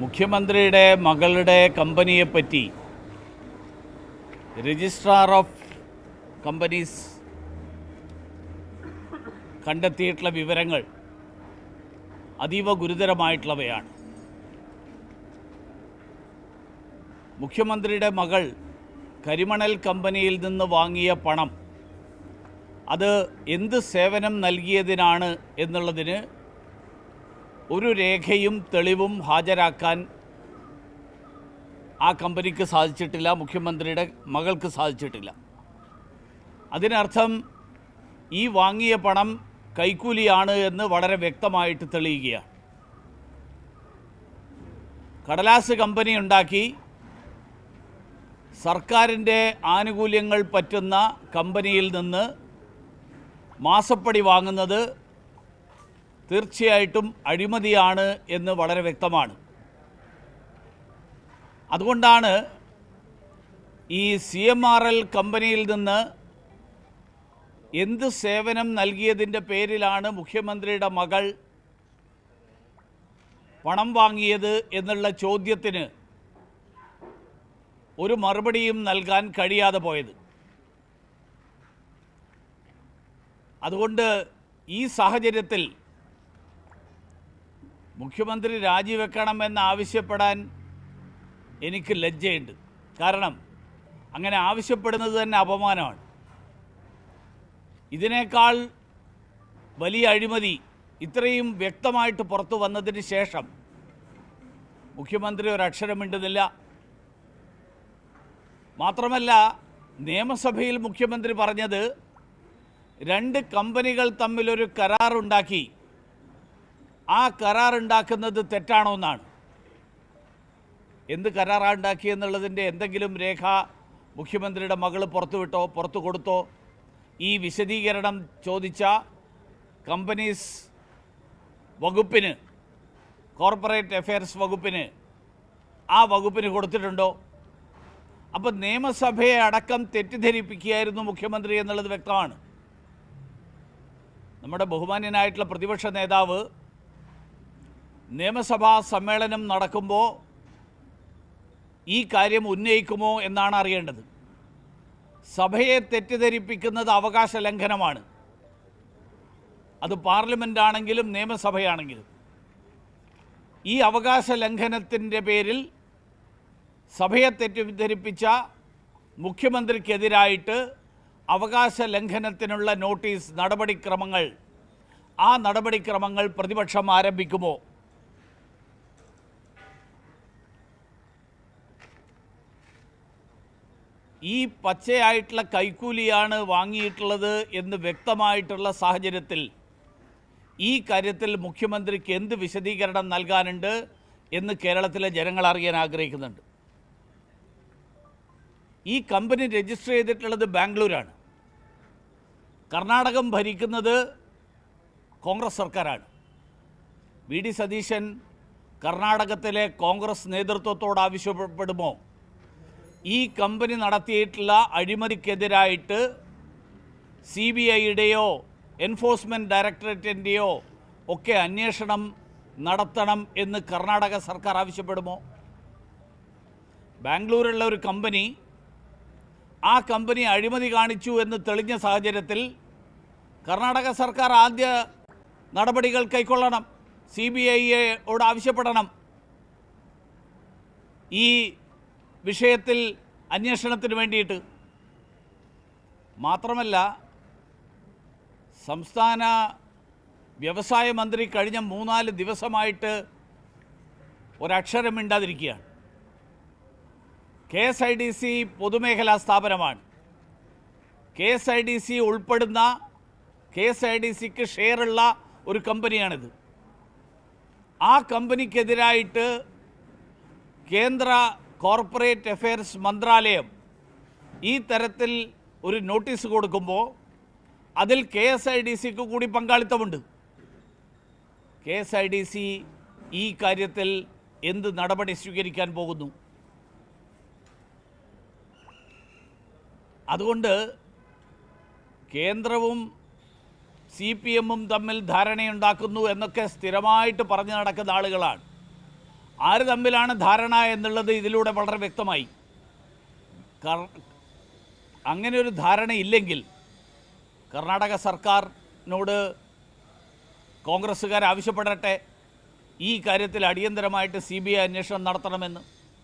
മുഖ്യമന്ത്രിയുടെ മകളുടെ കമ്പനിയെപ്പറ്റി രജിസ്ട്രാർ ഓഫ് കമ്പനീസ് കണ്ടെത്തിയിട്ടുള്ള വിവരങ്ങൾ അതീവ ഗുരുതരമായിട്ടുള്ളവയാണ്. മുഖ്യമന്ത്രിയുടെ മകൾ കരിമണൽ കമ്പനിയിൽ നിന്ന് വാങ്ങിയ പണം അത് എന്ത് സേവനം നൽകിയതിനാണ് എന്നുള്ളതിന് ഒരു രേഖയും തെളിവും ഹാജരാക്കാൻ ആ കമ്പനിക്ക് സാധിച്ചിട്ടില്ല മുഖ്യമന്ത്രിയുടെ മകൾക്ക് സാധിച്ചിട്ടില്ല. അതിനർത്ഥം ഈ വാങ്ങിയ പണം കൈക്കൂലിയാണ് എന്ന് വളരെ വ്യക്തമായിട്ട് തെളിയുകയാണ്. കടലാസ് കമ്പനി ഉണ്ടാക്കി സർക്കാരിന്റെ ആനുകൂല്യങ്ങൾ പറ്റുന്ന കമ്പനിയിൽ നിന്ന് മാസപ്പടി വാങ്ങുന്നത് തീർച്ചയായിട്ടും അഴിമതിയാണ് എന്ന് വളരെ വ്യക്തമാണ്. അതുകൊണ്ടാണ് ഈ സി എം ആർ എൽ കമ്പനിയിൽ നിന്ന് എന്ത് സേവനം നൽകിയതിന്റെ പേരിലാണ് മുഖ്യമന്ത്രിയുടെ മകൾ പണം വാങ്ങിയത് എന്നുള്ള ചോദ്യത്തിന് ഒരു മറുപടിയും നൽകാൻ കഴിയാതെ പോയത്. അതുകൊണ്ട് ഈ സാഹചര്യത്തിൽ മുഖ്യമന്ത്രി രാജിവെക്കണമെന്ന് ആവശ്യപ്പെടാൻ എനിക്ക് ലജ്ജയുണ്ട്. കാരണം അങ്ങനെ ആവശ്യപ്പെടുന്നത് തന്നെ അപമാനമാണ്. ഇതിനേക്കാൾ വലിയ അഴിമതി ഇത്രയും വ്യക്തമായിട്ട് പുറത്തു വന്നതിന് ശേഷം മുഖ്യമന്ത്രി ഒരക്ഷരം മിണ്ടുന്നില്ല മാത്രമല്ല നിയമസഭയിൽ മുഖ്യമന്ത്രി പറഞ്ഞത് രണ്ട് കമ്പനികൾ തമ്മിലൊരു കരാറുണ്ടാക്കി ആ കരാർ ഉണ്ടാക്കുന്നത് തെറ്റാണോ എന്നാണ്. എന്ത് കരാറാണ് ഉണ്ടാക്കിയെന്നുള്ളതിന്റെ എന്തെങ്കിലും രേഖ മുഖ്യമന്ത്രിയുടെ മകൾ പുറത്തുവിട്ടോ പുറത്തു കൊടുത്തോ? ഈ വിശദീകരണം ചോദിച്ച കമ്പനീസ് വകുപ്പിന് കോർപ്പറേറ്റ് അഫെയർസ് വകുപ്പിന് ആ വകുപ്പിന് കൊടുത്തിട്ടുണ്ടോ? അപ്പം നിയമസഭയെ അടക്കം തെറ്റിദ്ധരിപ്പിക്കുകയായിരുന്നു മുഖ്യമന്ത്രി എന്നുള്ളത് വ്യക്തമാണ്. നമ്മുടെ ബഹുമാന്യനായിട്ടുള്ള പ്രതിപക്ഷ നേതാവ് നിയമസഭാ സമ്മേളനം നടക്കുമ്പോൾ ഈ കാര്യം ഉന്നയിക്കുമോ എന്നാണ് അറിയേണ്ടത്. സഭയെ തെറ്റിദ്ധരിപ്പിക്കുന്നത് അവകാശ ലംഘനമാണ്. അത് പാർലമെന്റ് ആണെങ്കിലും നിയമസഭയാണെങ്കിലും. ഈ അവകാശ ലംഘനത്തിന്റെ പേരിൽ സഭയെ തെറ്റിദ്ധരിപ്പിച്ച മുഖ്യമന്ത്രിക്കെതിരായിട്ട് അവകാശ ലംഘനത്തിനുള്ള നോട്ടീസ് നടപടിക്രമങ്ങൾ ആ നടപടിക്രമങ്ങൾ പ്രതിപക്ഷം ആരംഭിക്കുമോ? ഈ പച്ചയായിട്ടുള്ള കൈക്കൂലിയാണ് വാങ്ങിയിട്ടുള്ളത് എന്ന് വ്യക്തമായിട്ടുള്ള സാഹചര്യത്തിൽ ഈ കാര്യത്തിൽ മുഖ്യമന്ത്രിക്ക് എന്ത് വിശദീകരണം നൽകാനുണ്ട് എന്ന് കേരളത്തിലെ ജനങ്ങൾ അറിയാൻ ആഗ്രഹിക്കുന്നുണ്ട്. ഈ കമ്പനി രജിസ്റ്റർ ചെയ്തിട്ടുള്ളത് ബാംഗ്ലൂരാണ്. കർണാടകം ഭരിക്കുന്നത് കോൺഗ്രസ് സർക്കാരാണ്. വി ഡി സതീശൻ കർണാടകത്തിലെ കോൺഗ്രസ് നേതൃത്വത്തോട് ആവശ്യപ്പെടുമോ? ഈ കമ്പനി നടത്തിയിട്ടുള്ള അഴിമതിക്കെതിരായിട്ട് സി ബി ഐയുടെയോ എൻഫോഴ്സ്മെന്റ് ഡയറക്ടറേറ്റിന്റെയോ ഒക്കെ അന്വേഷണം നടത്തണം എന്ന് കർണാടക സർക്കാർ ആവശ്യപ്പെടുമോ? ബാംഗ്ലൂരുള്ള ഒരു കമ്പനി ആ കമ്പനി അഴിമതി കാണിച്ചു എന്ന് തെളിഞ്ഞ സാഹചര്യത്തിൽ കർണാടക സർക്കാർ ആദ്യ നടപടികൾ കൈക്കൊള്ളണം. C B ഐയോട് ആവശ്യപ്പെടണം. ഈ വിഷയത്തിൽ അന്വേഷണത്തിന് വേണ്ടിയിട്ട്. മാത്രമല്ല സംസ്ഥാന വ്യവസായ മന്ത്രി കഴിഞ്ഞ മൂന്നാൽ ദിവസമായിട്ട് ഒരക്ഷരം മിണ്ടാതിരിക്കുകയാണ്. K S I D C പൊതുമേഖലാ സ്ഥാപനമാണ്. K S I D C ഉൾപ്പെടുന്ന കെ എസ് ഐ ഡി സിക്ക് ഷെയറുള്ള ഒരു കമ്പനിയാണിത്. ആ കമ്പനിക്കെതിരായിട്ട് കേന്ദ്ര കോർപ്പറേറ്റ് അഫെയർസ് മന്ത്രാലയം ഈ തരത്തിൽ ഒരു നോട്ടീസ് കൊടുക്കുമ്പോൾ അതിൽ കെ എസ് ഐ ഡി സിക്ക് കൂടി പങ്കാളിത്തമുണ്ട്. K S I D C ഈ കാര്യത്തിൽ എന്ത് നടപടി സ്വീകരിക്കാൻ പോകുന്നു? അതുകൊണ്ട് കേന്ദ്രവും സി പി എമ്മും തമ്മിൽ ധാരണയുണ്ടാക്കുന്നു എന്നൊക്കെ സ്ഥിരമായിട്ട് പറഞ്ഞു നടക്കുന്ന ആളുകളാണ്. ആര് തമ്മിലാണ് ധാരണ എന്നുള്ളത് ഇതിലൂടെ വളരെ വ്യക്തമായി. അങ്ങനെ ഒരു ധാരണയില്ലെങ്കിൽ കർണാടക സർക്കാരിനോട് കോൺഗ്രസ്സുകാർ ആവശ്യപ്പെടട്ടെ. ഈ കാര്യത്തിൽ അടിയന്തരമായിട്ട് സി ബി ഐ അന്വേഷണം നടത്തണമെന്ന്